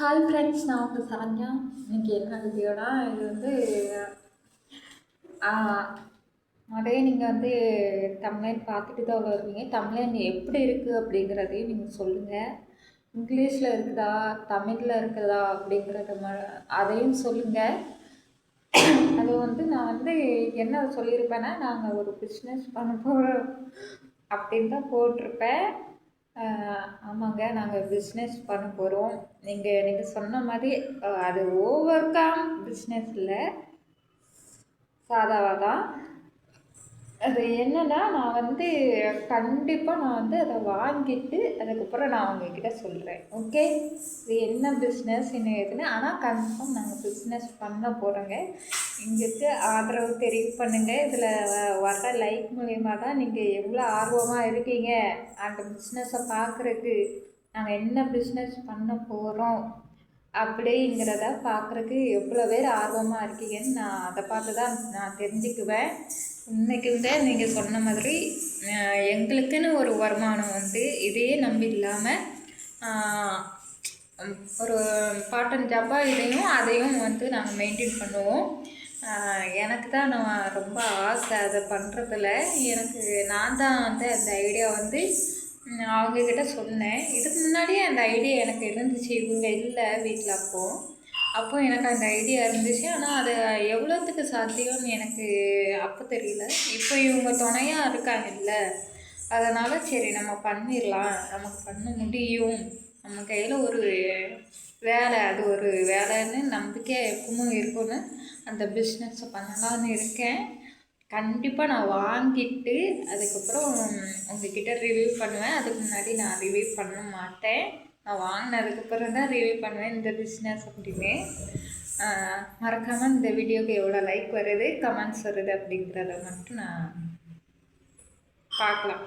Hi friends நான் உங்கள் சரண்யா. இன்னைக்கு என்ன வீடியோனா இது வந்து நிறைய நீங்கள் வந்து தமிழன் பார்த்துட்டு தான் வருவீங்க. தமிழன் எப்படி இருக்குது அப்படிங்கிறதையும் நீங்கள் சொல்லுங்கள் இங்கிலீஷில் இருக்குதா தமிழில் இருக்குதா அப்படிங்கிறத ம அதையும் சொல்லுங்கள் அது வந்து நான் வந்து என்ன சொல்லியிருப்பேன்னா நாங்கள் ஒரு பிஸ்னஸ் பண்ண போகிறோம் அப்படின்னு தான் போட்டிருப்பேன். ஆமாங்க. நாங்கள் பிஸ்னஸ் பண்ண போகிறோம் நீங்கள் நீங்கள் சொன்ன மாதிரி அது ஓவர் கம் பிஸ்னஸ் இல்லை சாதாவாக தான். அது என்னென்னா நான் வந்து கண்டிப்பாக நான் வந்து அதை வாங்கிட்டு அதுக்கப்புறம் நான் உங்ககிட்ட சொல்கிறேன் ஓகே இது என்ன பிஸ்னஸ் என்ன ஏதுன்னு. ஆனால் கன்ஃபார்ம் நாங்கள் பிஸ்னஸ் பண்ண போகிறோங்க எங்களுக்கு ஆதரவு தெரிவு பண்ணுங்கள் இதில் வர்ற லைக் மூலயமா தான் நீங்கள் எவ்வளோ ஆர்வமாக இருக்கீங்க? அந்த பிஸ்னஸை பார்க்குறக்கு நாங்கள் என்ன பிஸ்னஸ் பண்ண போகிறோம் அப்படிங்கிறத பார்க்குறக்கு எவ்வளோ பேர் ஆர்வமாக இருக்கீங்கன்னு நான் அதை பார்த்து தான் நான் தெரிஞ்சுக்குவேன். இன்னைக்கு வந்து நீங்கள் சொன்ன மாதிரி எங்களுக்குன்னு ஒரு வருமானம் வந்து இதையே நம்பி இல்லாமல் ஒரு பார்ட் அண்ட் ஜாப்பாக இதையும் அதையும் வந்து நாங்கள் மெயின்டைன் பண்ணுவோம். எனக்கு தான் நான் ரொம்ப ஆசை அதை பண்ணுறதுல எனக்கு நான் தான் வந்து அந்த ஐடியா வந்து அவங்கக்கிட்ட சொன்னேன். இதுக்கு முன்னாடியே அந்த ஐடியா எனக்கு இருந்துச்சு. இவங்க இல்லை வீட்டில் அப்போ. அப்போ எனக்கு அந்த ஐடியா இருந்துச்சு. ஆனால் அது எவ்வளோத்துக்கு சாத்தியம்னு எனக்கு அப்போ தெரியல. இப்போ இவங்க துணையாக இருக்காங்கல்ல. அதனால் சரி நம்ம பண்ணிடலாம். நமக்கு பண்ண முடியும். நம்ம கையில் ஒரு வேலை அது ஒரு வேலைன்னு நம்பிக்கை எப்பவும் இருக்கும்னு அந்த பிஸ்னஸை பண்ணலான்னு இருக்கேன். கண்டிப்பாக நான் வாங்கிட்டு அதுக்கப்புறம் உங்ககிட்ட ரிவ்யூ பண்ணுவேன். அதுக்கு முன்னாடி நான் ரிவ்யூ பண்ண மாட்டேன். நான் வாங்கினதுக்கப்புறம் தான் ரிவ்யூ பண்ணுவேன் இந்த பிஸ்னஸ் அப்படின்னு. மறக்காமல் இந்த வீடியோக்கு எவ்வளோ லைக் வருது கமெண்ட்ஸ் வருது அப்படிங்கிறத மட்டும் நான் பார்க்கலாம்.